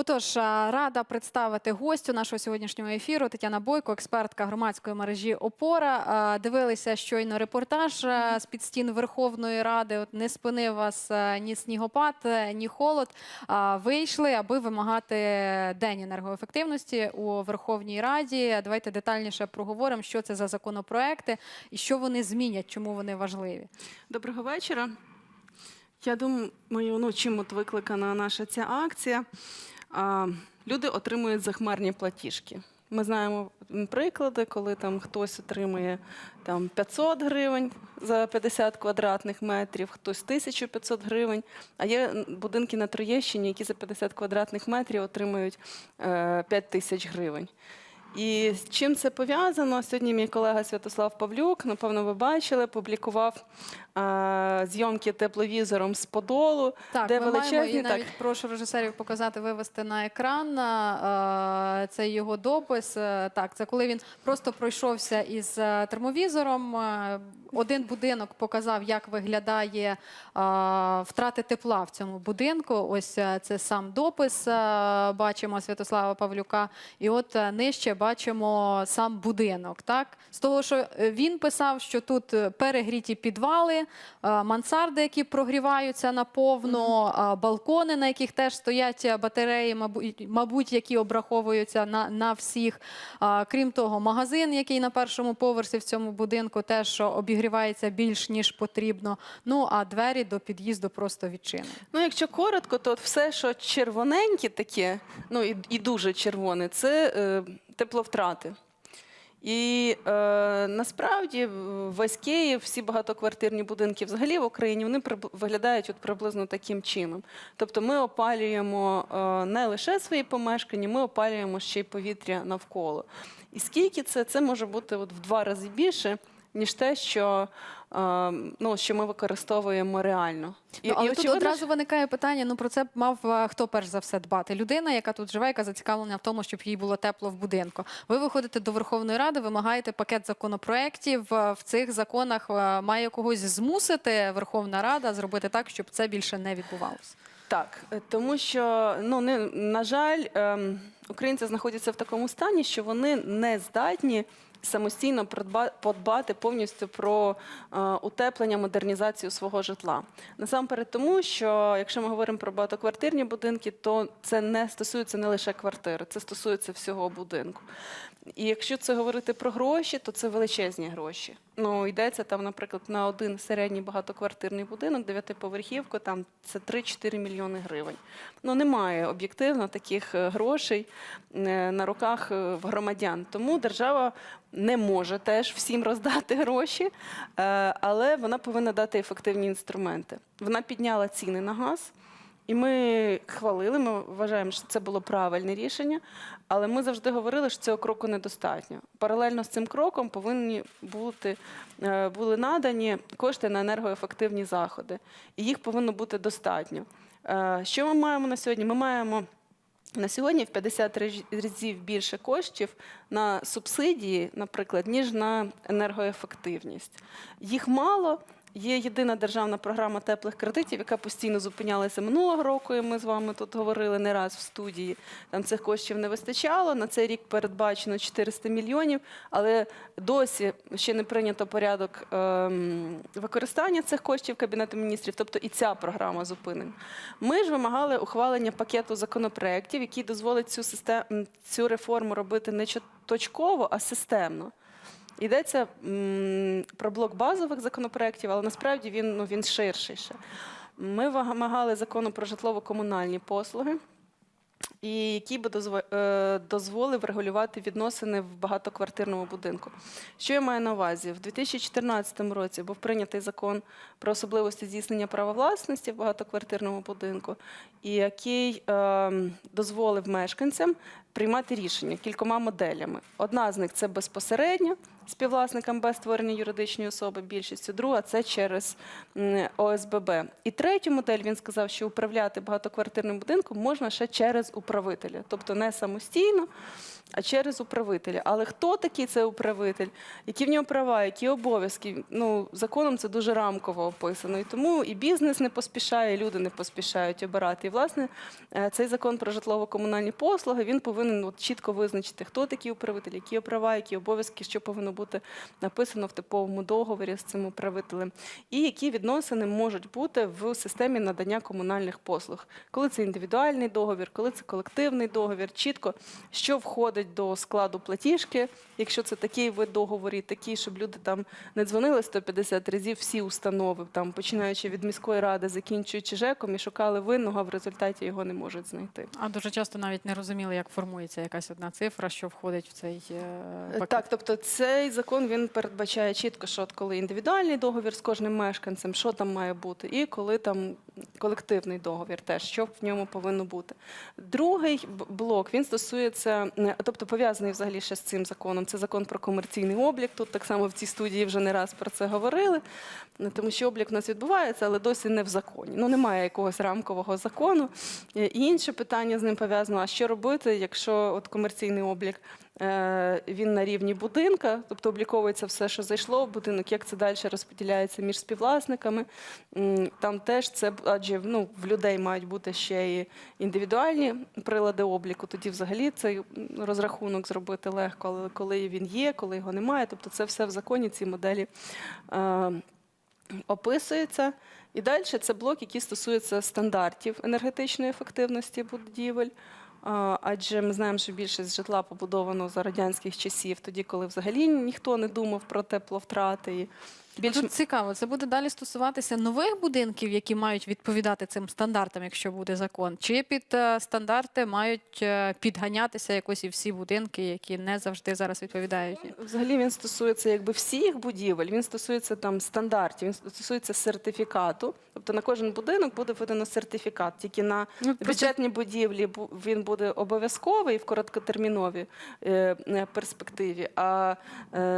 Отож, рада представити гостю нашого сьогоднішнього ефіру Тетяна Бойко, експертка громадської мережі Опора. А, Дивилися щойно репортаж з під стін Верховної Ради. От не спинив вас е, ні снігопад, е, ні холод. Вийшли, аби вимагати день енергоефективності у Верховній Раді. Давайте детальніше проговоримо, що це за законопроекти і що вони змінять, чому вони важливі. Доброго вечора. Я думаю, ну, чим от викликана наша ця акція. Люди отримують захмарні платіжки. Ми знаємо приклади, коли там хтось отримує там 500 гривень за 50 квадратних метрів, хтось 1500 гривень. А є будинки на Троєщині, які за 50 квадратних метрів отримують е, 5 тисяч гривень. І з чим це пов'язано? Сьогодні мій колега Святослав Павлюк, напевно, ви бачили, публікував е, зйомки тепловізором з Подолу, Так, де ми маємо і навіть так. прошу режисерів показати, вивести на екран. е, Це його допис. Е, Так, це коли він просто пройшовся із е, термовізором. Е, Один будинок показав, як виглядає е, втрати тепла в цьому будинку. Ось це сам допис. е, Бачимо Святослава Павлюка. І от нижче бачимо сам будинок. Так, з того, що він писав, що тут перегріті підвали, е, мансарди, які прогріваються наповно, балкони, на яких теж стоять е, батареї, мабуть, мабуть, які обраховуються на, на всіх. Крім того, магазин, який на першому поверсі в цьому будинку, теж обігрівається більш ніж потрібно. Ну а двері до під'їзду просто відчинені. Ну, якщо коротко, то все, що червоненьке таке, ну і, і дуже червоне, це е, тепловтрати. І е, насправді весь Київ, всі багатоквартирні будинки взагалі в Україні, вони виглядають от приблизно таким чином. Тобто ми опалюємо е, не лише свої помешкання, ми опалюємо ще й повітря навколо. І скільки це? Це може бути от в два рази більше, ніж те, що, е, ну, що ми використовуємо реально. Ну, але тут очевидно, одразу виникає питання: ну про це мав е, хто перш за все дбати? Людина, яка тут живе, яка зацікавлена в тому, щоб їй було тепло в будинку. Ви виходите до Верховної Ради, вимагаєте пакет законопроєктів. Е, В цих законах е, має когось змусити Верховна Рада зробити так, щоб це більше не відбувалося. Так, тому що ну не на жаль, ем, українці знаходяться в такому стані, що вони не здатні самостійно подбати повністю про е, утеплення, модернізацію свого житла. Насамперед, тому що якщо ми говоримо про багатоквартирні будинки, то це не стосується не лише квартири, це стосується всього будинку. І якщо це говорити про гроші, то це величезні гроші. Ну, йдеться там, наприклад, на один середній багатоквартирний будинок, дев'ятиповерхівку, там це 3-4 мільйони гривень. Ну, немає об'єктивно таких е, грошей е, на руках е, в громадян. Тому держава не може теж всім роздати гроші, але вона повинна дати ефективні інструменти. Вона підняла ціни на газ. І ми хвалили, ми вважаємо, що це було правильне рішення, але ми завжди говорили, що цього кроку недостатньо. Паралельно з цим кроком повинні бути е, були надані кошти на енергоефективні заходи, і їх повинно бути достатньо. Е, Що ми маємо на сьогодні? Ми маємо на сьогодні в 50 раж- разів більше коштів на субсидії, наприклад, ніж на енергоефективність. Їх мало. Є єдина державна програма теплих кредитів, яка постійно зупинялася минулого року. І ми з вами тут говорили не раз в студії. Там цих коштів не вистачало. На цей рік передбачено 400 мільйонів, але досі ще не прийнято порядок ем, використання цих коштів Кабінету міністрів, тобто і ця програма зупинена. Ми ж вимагали ухвалення пакету законопроєктів, який дозволить цю систему цю реформу робити не точково, а системно. Йдеться м, про блок базових законопроєктів, але насправді він, ну, він ширший ще. Ми вимагали закону про житлово-комунальні послуги, і який би е, дозволив регулювати відносини в багатоквартирному будинку. Що я маю на увазі? В 2014 році був прийнятий закон про особливості здійснення права власності в багатоквартирному будинку, і який е, дозволив мешканцям приймати рішення кількома моделями. Одна з них це безпосередньо співвласникам без створення юридичної особи більшістю, друга це через ОСББ. І третю модель він сказав, що управляти багатоквартирним будинком можна ще через управителя, тобто не самостійно, а через управителя. Але хто такий цей управитель, які в нього права, які обов'язки? Ну, законом це дуже рамково описано. І тому і бізнес не поспішає, і люди не поспішають обирати. І власне е, цей закон про житлово-комунальні послуги він повинен от, чітко визначити, хто такий управитель, які права, які обов'язки, що повинно бути написано в типовому договорі з цим управителем, і які відносини можуть бути в системі надання комунальних послуг. Коли це індивідуальний договір, коли це колективний договір, чітко що входить до складу платіжки, якщо це такий вид договорів, такий, щоб люди там не дзвонили 150 разів всі установи, там починаючи від міської ради, закінчуючи ЖЕКом, і шукали винного, а в результаті його не можуть знайти. А дуже часто навіть не розуміли, як формується якась одна цифра, що входить в цей е, Е, пакет. Так, тобто цей закон він передбачає чітко, що от коли індивідуальний договір з кожним мешканцем, що там має бути, і коли там колективний договір, теж що в ньому повинно бути. Другий блок він стосується, е, тобто пов'язаний взагалі ще з цим законом. Це закон про комерційний облік. Тут так само в цій студії вже не раз про це говорили, тому що облік у нас відбувається, але досі не в законі. Ну немає якогось рамкового закону. Е, І інше питання з ним пов'язано: а що робити, якщо от комерційний облік е, він на рівні будинка, тобто обліковується все, що зайшло в будинок, як це далі розподіляється між співвласниками. Там теж це, адже ну, в людей мають бути ще і індивідуальні прилади обліку, тоді взагалі цей розрахунок зробити легко, але коли він є, коли його немає, тобто це все в законі, ці моделі е, описується. І далі це блок, який стосується стандартів енергетичної ефективності будівель. Адже ми знаємо, що більшість житла побудовано за радянських часів, тоді, коли взагалі ніхто не думав про тепловтрати. Більш... Тут цікаво, це буде далі стосуватися нових будинків, які мають відповідати цим стандартам, якщо буде закон, чи під е, стандарти мають е, підганятися якось і всі будинки, які не завжди зараз відповідають. Взагалі він стосується якби всіх будівель, він стосується там стандартів, він стосується сертифікату. Тобто на кожен будинок буде видано сертифікат. Тільки на Ну, бюджетній будівлі він буде обов'язковий в короткотерміновій е, перспективі. А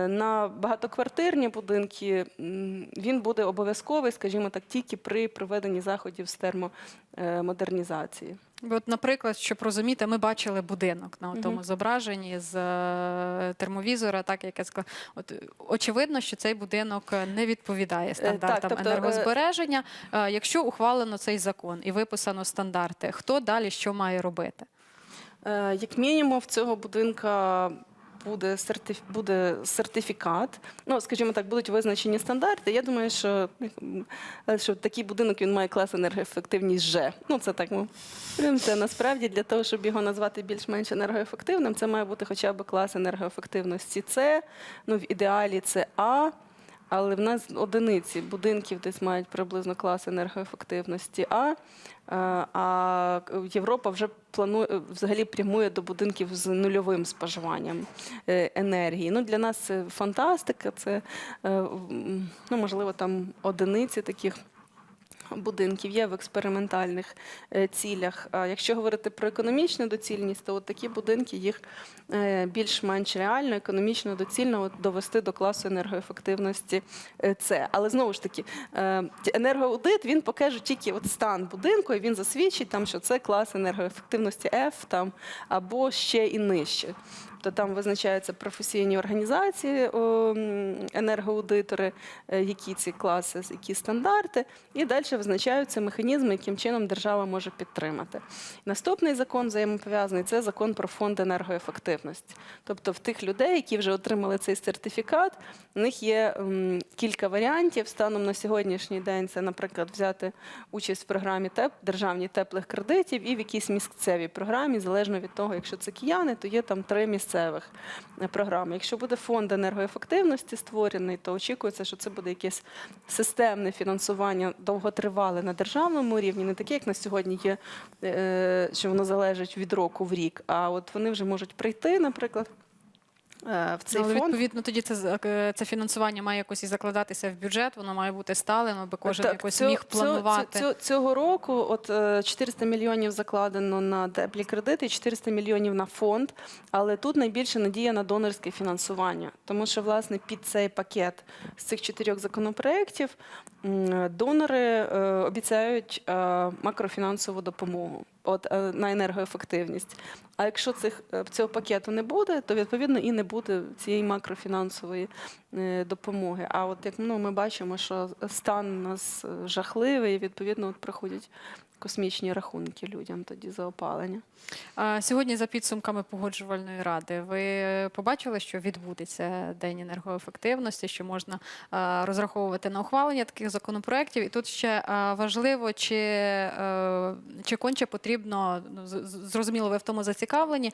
на багатоквартирні будинки він буде обов'язковий, скажімо так, тільки при проведенні заходів з термомодернізації. От, наприклад, щоб розуміти, ми бачили будинок на тому зображенні з е, термовізора, так як я сказала. От е, очевидно, що цей будинок е, не відповідає стандартам тобто, е, енергозбереження. Е, Якщо ухвалено цей закон і виписано стандарти, хто далі що має робити? Е, Як мінімум, в цього будинка буде сертиф... буде сертифікат. Ну, скажімо так, будуть визначені стандарти. Я думаю, що, е, що такий будинок він має клас енергоефективність Ж. Ну, це так ми це насправді для того, щоб його назвати більш-менш енергоефективним, це має бути хоча б клас енергоефективності С. Ну, в ідеалі це А. Але в нас одиниці будинків десь мають приблизно клас енергоефективності А. Е, А Європа вже планує взагалі прямує до будинків з нульовим споживанням е, енергії. Ну для нас це фантастика. Це е, ну можливо там одиниці таких. Будинків є в експериментальних е, цілях. Якщо говорити про економічну доцільність, то от такі будинки їх е, більш-менш реально, економічно доцільно довести до класу енергоефективності е, С. Але знову ж таки, е, енергоаудит він покаже тільки от стан будинку, і він засвідчить, там, що це клас енергоефективності F там, або ще і нижче. Тобто там визначаються професійні організації, енергоаудитори, е, які ці класи, які стандарти, і далі визначаються механізми, яким чином держава може підтримати. Наступний закон взаємопов'язаний це закон про фонд енергоефективності. Тобто в тих людей, які вже отримали цей сертифікат, у них є кілька варіантів. Станом на сьогоднішній день це, наприклад, взяти участь в програмі ТЕП, державні теплих кредитів і в якійсь місцевій програмі, залежно від того, якщо це кияни, то є там три місцевих програм. Якщо буде фонд енергоефективності створений, то очікується, що це буде якесь системне фінансування довготривале на державному рівні, не таке, як на сьогодні є, е, що воно залежить від року в рік. А от вони вже можуть прийти, наприклад. Е, в цей Ну, але фонд. відповідно тоді це е, це фінансування має якось і закладатися в бюджет, воно має бути сталим, аби кожен Так, якось цього- міг планувати. Цього, цього року от е, 400 мільйонів закладено на теплі кредити, 400 мільйонів на фонд. Але тут найбільше надія на донорське фінансування, тому що власне під цей пакет з цих чотирьох законопроєктів донори е, обіцяють е, макрофінансову допомогу. От е, на енергоефективність. А якщо цих е, цього пакету не буде, то відповідно і не буде цієї макрофінансової е, допомоги. А от як ну, ми бачимо, що стан у нас жахливий, і відповідно от приходять космічні рахунки людям тоді за опалення. А Сьогодні, за підсумками погоджувальної ради, ви побачили, що відбудеться день енергоефективності, що можна розраховувати на ухвалення таких законопроєктів. І тут ще важливо, чи, е, чи конче потрібно ну, зрозуміло, ви в тому зацікавлені.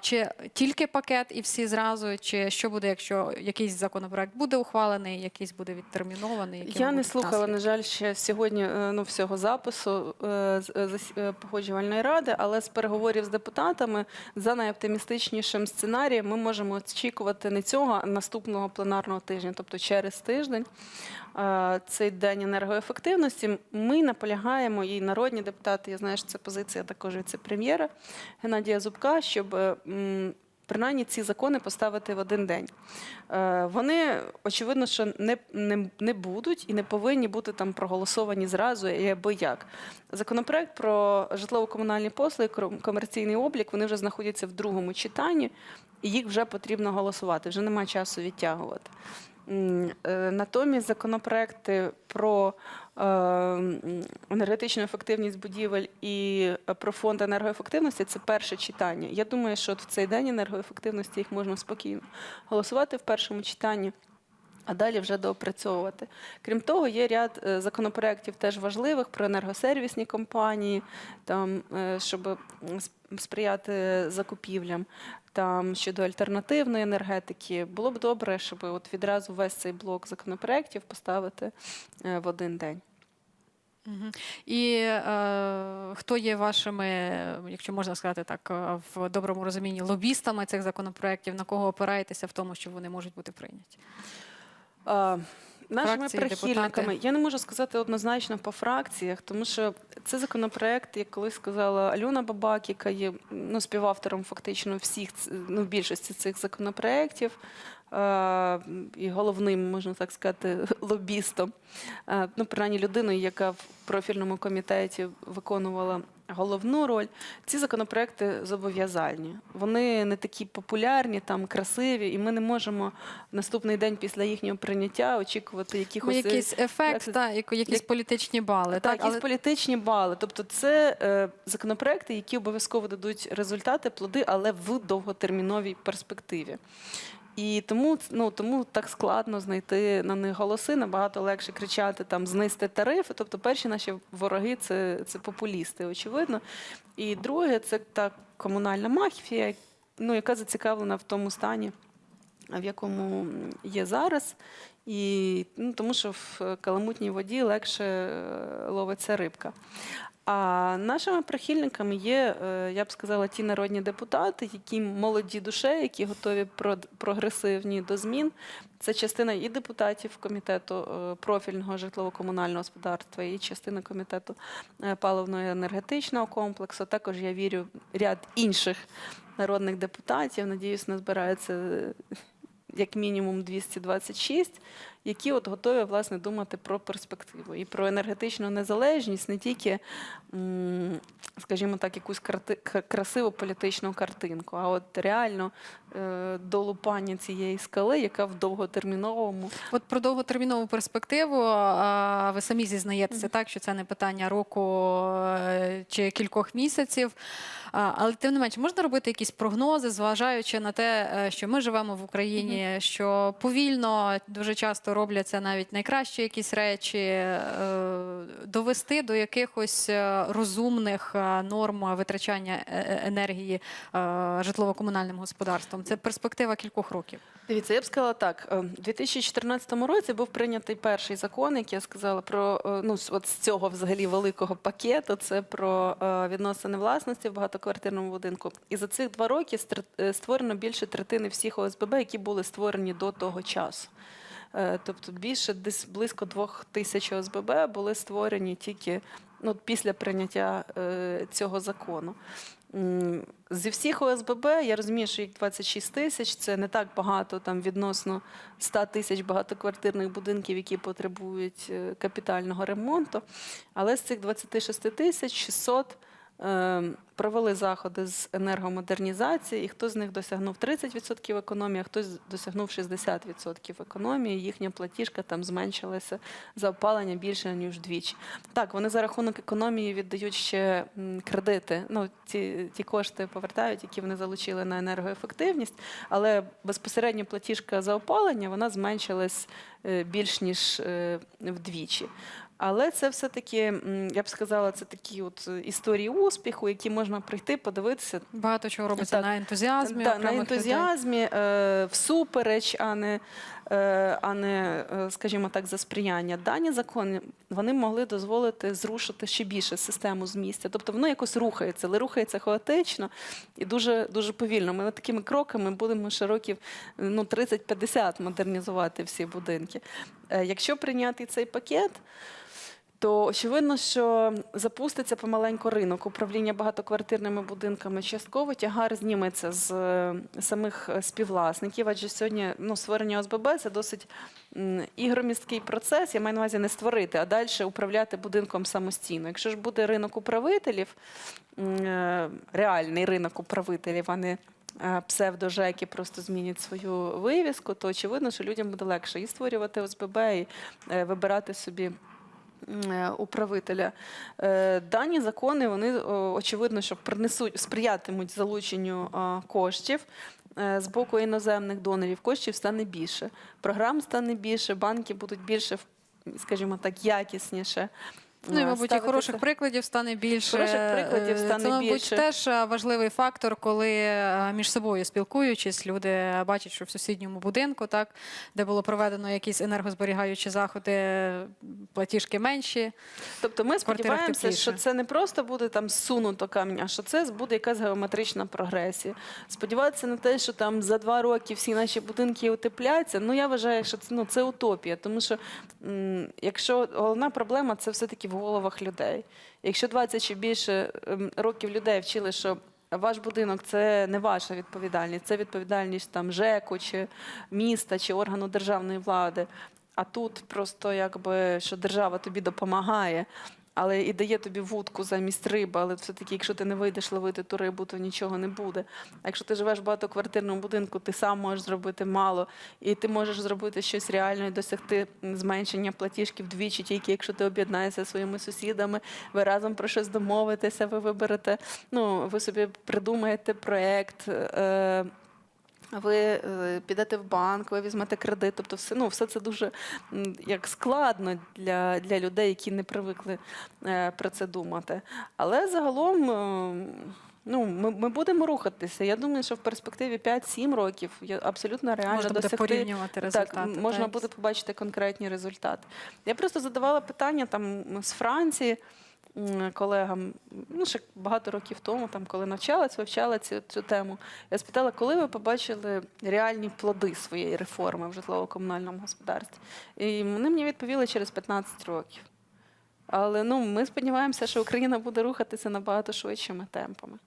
Чи тільки пакет і всі зразу, чи що буде, якщо якийсь законопроект буде ухвалений, якийсь буде відтермінований? Я не слухала, наслідки? на жаль, ще сьогодні е, ну, всього запису е, погоджувальної ради, але з переговорів з депутатами за найоптимістичнішим сценарієм ми можемо очікувати не цього, а наступного пленарного тижня, тобто через тиждень. е, Цей день енергоефективності. Ми наполягаємо, і народні депутати, я знаю, що це позиція також віце-прем'єра Геннадія Зубка, щоб е, принаймні ці закони поставити в один день. Е, Вони, очевидно, що не, не, не будуть і не повинні бути там проголосовані зразу і аби як. Законопроект про житлово-комунальні послуги, ком- комерційний облік, вони вже знаходяться в другому читанні, і їх вже потрібно голосувати, вже немає часу відтягувати. Е, Натомість законопроекти про е, енергетичну ефективність будівель і е, про фонд енергоефективності це перше читання. Я думаю, що в цей день енергоефективності їх можна спокійно голосувати в першому читанні. А далі вже доопрацьовувати. Крім того, є ряд е, законопроєктів теж важливих про енергосервісні компанії, там, е, щоб сприяти закупівлям, там щодо альтернативної енергетики. Було б добре, щоб от відразу весь цей блок законопроєктів поставити е, в один день. І е, хто є вашими, якщо можна сказати так, в доброму розумінні, лобістами цих законопроєктів, на кого опираєтеся в тому, що вони можуть бути прийняті? Нашими Фракції, прихильниками депутати. я не можу сказати однозначно по фракціях, тому що це законопроект, як колись сказала Альона Бабак, яка є ну, співавтором фактично всіх ну, більшості цих законопроєктів. е, І головним, можна так сказати, лобістом, Е, ну, принаймні людиною, яка в профільному комітеті виконувала головну роль. Ці законопроекти зобов'язальні. Вони не такі популярні, там красиві, і ми не можемо наступний день після їхнього прийняття очікувати Ну, якихось е, якийсь ефект, як та, якісь як- політичні бали. так, Так, якісь але політичні бали. Тобто, це е, законопроекти, які обов'язково дадуть результати, плоди, але в довготерміновій перспективі. І тому, ну, тому так складно знайти на них голоси, набагато легше кричати там знизьте тарифи. Тобто, перші наші вороги це, це популісти, очевидно. І друге, це та комунальна мафія, ну, яка зацікавлена в тому стані, в якому є зараз. І, ну, тому що в каламутній воді легше е, ловиться рибка. А нашими прихильниками є, е, я б сказала, ті народні депутати, які молоді душе, які готові прогресивні до змін. Це частина і депутатів комітету е, профільного житлово-комунального господарства, і частина комітету е, паливно-енергетичного комплексу. Також я вірю ряд інших народних депутатів. Надіюсь, назбирається як мінімум 226, які от готові власне думати про перспективу і про енергетичну незалежність, не тільки, скажімо так, якусь красиву політичну картинку, а от реально е, долупання цієї скали, яка в довготерміновому. От про довготермінову перспективу ви самі зізнаєтеся, так що це не питання року е, чи кількох місяців. Але тим не менше, можна робити якісь прогнози, зважаючи на те, е, що ми живемо в Україні, що повільно дуже часто робляться навіть найкращі якісь речі, е, довести до якихось е, розумних е, норм витрачання енергії житлово-комунальним господарством. Це перспектива кількох років. Дивіться, я б сказала так: у 2014 році був прийнятий перший закон, як я сказала, про ну от з цього взагалі великого пакету. Це про відносини власності в багатоквартирному будинку. І за цих два роки створено більше третини всіх ОСББ, які були створені до того часу. Е, Тобто більше десь близько двох тисяч ОСББ були створені тільки ну, після прийняття е, цього закону. Зі всіх ОСББ я розумію, що їх 26 тисяч це не так багато там відносно 100 тисяч багатоквартирних будинків, які потребують е, капітального ремонту. Але з цих 26 тисяч 600 е, провели заходи з енергомодернізації, і хто з них досягнув 30% економії, а хтось досягнув 60% економії. Їхня платіжка там зменшилася за опалення більше ніж вдвічі. Так, вони за рахунок економії віддають ще кредити. Ну, ті, ті кошти повертають, які вони залучили на енергоефективність, але безпосередньо платіжка за опалення вона зменшилась е, більш ніж е, вдвічі. Але це все-таки, я б сказала, це такі от е, історії успіху, які можна прийти, подивитися Багато чого робиться Так. на ентузіазмі. Да, на ентузіазмі, е, всупереч, а не, е, а не, е, скажімо так, за сприяння. Дані закони вони могли дозволити зрушити ще більше систему з місця. Тобто воно якось рухається, але рухається хаотично і дуже, дуже повільно. Ми такими кроками будемо ще років ну, 30-50 модернізувати всі будинки. Е, Якщо прийняти цей пакет, то очевидно, що запуститься помаленьку ринок управління багатоквартирними будинками. Частково тягар зніметься з е, самих е, співвласників, адже сьогодні ну, створення ОСББ це досить ігромісткий процес. Я маю на увазі не створити, а далі управляти будинком самостійно. Якщо ж буде ринок управителів, е, реальний ринок управителів, а не е, псевдо-ЖЕК, просто змінять свою вивіску, то очевидно, що людям буде легше і створювати ОСББ, і вибирати собі управителя. Е, Дані закони вони очевидно, що принесуть сприятимуть залученню коштів. е, З боку іноземних донорів коштів стане більше, програм стане більше, банки будуть більше, скажімо так, якісніше. Ну і, е, мабуть, і хороших прикладів стане більше. Хороших прикладів Е, стане Це, мабуть, більше. теж е, важливий фактор, коли е, між собою спілкуючись, люди бачать, що в сусідньому будинку, так, де було проведено якісь енергозберігаючі заходи, платіжки менші. Тобто ми сподіваємося, тепліше. що це не просто буде там сунуто камінь, а що це буде якась геометрична прогресія. Сподіватися на те, що там за два роки всі наші будинки утепляться. Ну я вважаю, що це ну це утопія, тому що м, якщо головна проблема це все-таки в головах людей. Якщо 20 чи більше ем, років людей вчили, що ваш будинок це не ваша відповідальність, це відповідальність там ЖЕКу чи міста чи органу державної влади. А тут просто якби що держава тобі допомагає, але і дає тобі вудку замість риби. Але все-таки, якщо ти не вийдеш ловити ту рибу, то нічого не буде. А якщо ти живеш в багатоквартирному будинку, ти сам можеш зробити мало, і ти можеш зробити щось реальне досягти зменшення платіжки вдвічі, тільки якщо ти об'єднаєшся своїми сусідами, ви разом про щось домовитеся, ви виберете, ну ви собі придумаєте проєкт. Е- ви е, підете в банк, ви візьмете кредит. Тобто, все, ну, все це дуже як складно для, для людей, які не привикли е, про це думати. Але загалом. е, Ну, ми, ми будемо рухатися. Я думаю, що в перспективі 5-7 років абсолютно реально Можна буде порівнювати результати. так, можна так. буде побачити конкретні результати. Я просто задавала питання там з Франції колегам, ну ще багато років тому, там, коли навчалась, вивчала цю, цю тему. Я спитала, коли ви побачили реальні плоди своєї реформи в житлово-комунальному господарстві. І вони мені відповіли через 15 років. Але ну, ми сподіваємося, що Україна буде рухатися набагато швидшими темпами.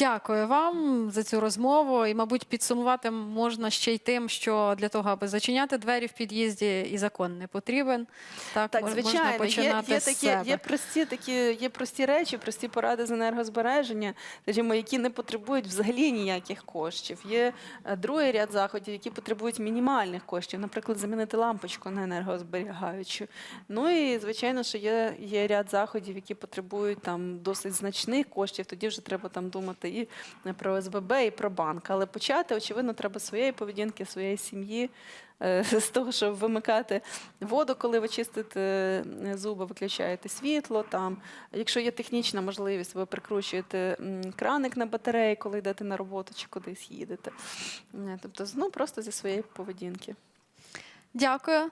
Дякую вам за цю розмову. І, мабуть, підсумувати можна ще й тим, що для того, аби зачиняти двері в під'їзді, і закон не потрібен. Так, Так, мож- звичайно, можна є, починати є, з такі, себе. є, прості, такі, є прості речі, прості поради з енергозбереження, скажімо, які не потребують взагалі ніяких коштів. Є е, другий ряд заходів, які потребують мінімальних коштів, наприклад, замінити лампочку на енергозберігаючу. Ну і звичайно, що є, є ряд заходів, які потребують там досить значних коштів. Тоді вже треба там думати і про СББ, і про банк. Але почати, очевидно, треба своєї поведінки, своєї сім'ї. е, з того, щоб вимикати воду, коли ви чистите е, зуби, виключаєте світло. Там, якщо є технічна можливість, ви прикручуєте краник на батареї, коли йдете на роботу чи кудись їдете. Е, Тобто, ну просто зі своєї поведінки. Дякую.